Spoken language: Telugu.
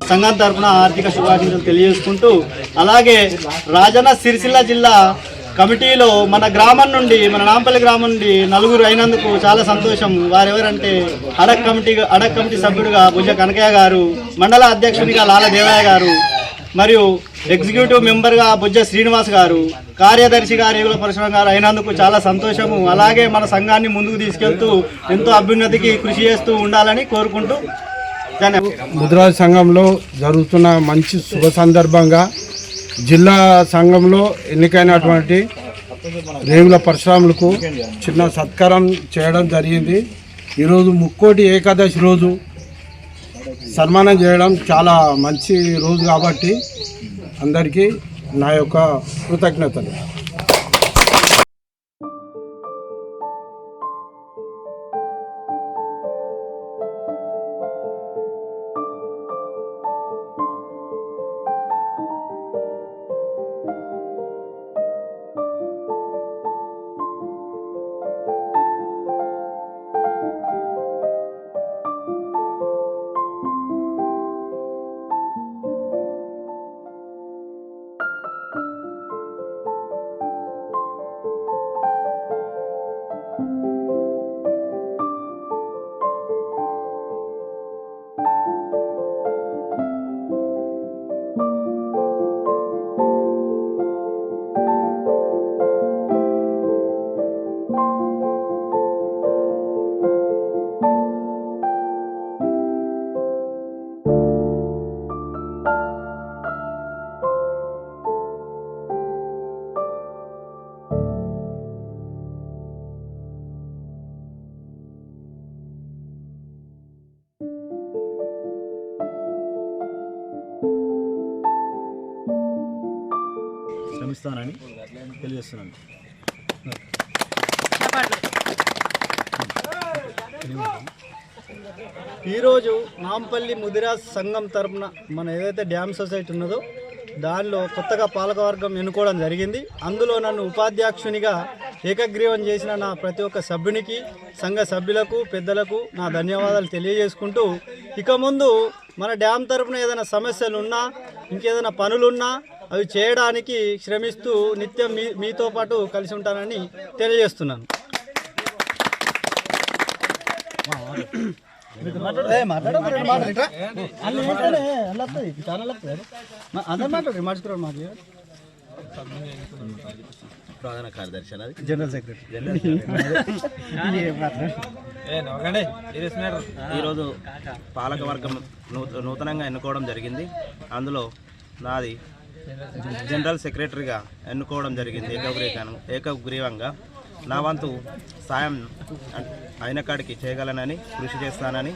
సంఘం తరపున ఆర్థిక శుభాకాంక్షలు తెలియజేసుకుంటూ అలాగే రాజన్న సిరిసిల్ల జిల్లా కమిటీలో మన గ్రామం నుండి మన నాంపల్లి గ్రామం నుండి నలుగురు అయినందుకు చాలా సంతోషం. వారెవరంటే అడక్ కమిటీ అడక్ కమిటీ సభ్యుడిగా భుజ కనకయ్య గారు మండల అధ్యక్షునిగా లాల దేవయ్య గారు మరియు ఎగ్జిక్యూటివ్ మెంబర్గా బుజ్జ శ్రీనివాస్ గారు కార్యదర్శిగా రేగుల పరశురాం గారు అయినందుకు చాలా సంతోషము. అలాగే మన సంఘాన్ని ముందుకు తీసుకెళ్తూ ఎంతో అభ్యున్నతికి కృషి చేస్తూ ఉండాలని కోరుకుంటూ ధన్యవాదాలు. ముద్రాజ్ సంఘంలో జరుగుతున్న మంచి శుభ సందర్భంగా జిల్లా సంఘంలో ఎన్నికైనటువంటి రేగుల పరిశ్రమలకు చిన్న సత్కారం చేయడం జరిగింది. ఈరోజు ముక్కోటి ఏకాదశి రోజు సన్మానం చేయడం చాలా మంచి రోజు కాబట్టి అందరికీ నా యొక్క కృతజ్ఞతలు. శ్రమిస్తానని తెలియజేస్తున్నాను. ఈరోజు నాంపల్లి ముదిరాజ్ సంఘం తరపున మన ఏదైతే డ్యామ్ సొసైటీ ఉన్నదో దానిలో కొత్తగా పాలకవర్గం ఎన్నుకోవడం జరిగింది. అందులో నన్ను ఉపాధ్యక్షునిగా ఏకగ్రీవం చేసిన నా ప్రతి ఒక్క సభ్యునికి సంఘ సభ్యులకు పెద్దలకు నా ధన్యవాదాలు తెలియజేసుకుంటూ ఇక ముందు మన డ్యామ్ తరపున ఏదైనా సమస్యలు ఉన్నా ఇంకేదైనా పనులున్నా అవి చేయడానికి శ్రమిస్తూ నిత్యం మీ మీతో పాటు కలిసి ఉంటానని తెలియజేస్తున్నాను. ప్రధాన కార్యదర్శి జనరల్ సెక్రటరీ. ఈరోజు పాలకవర్గం నూతనంగా ఎన్నుకోవడం జరిగింది. అందులో నాది జనరల్ సెక్రటరీగా ఎన్నుకోవడం జరిగింది ఏకగ్రీవం ఏకగ్రీవంగా. నా వంతు సాయం అయిన కాడికి చేయగలనని కృషి చేస్తానని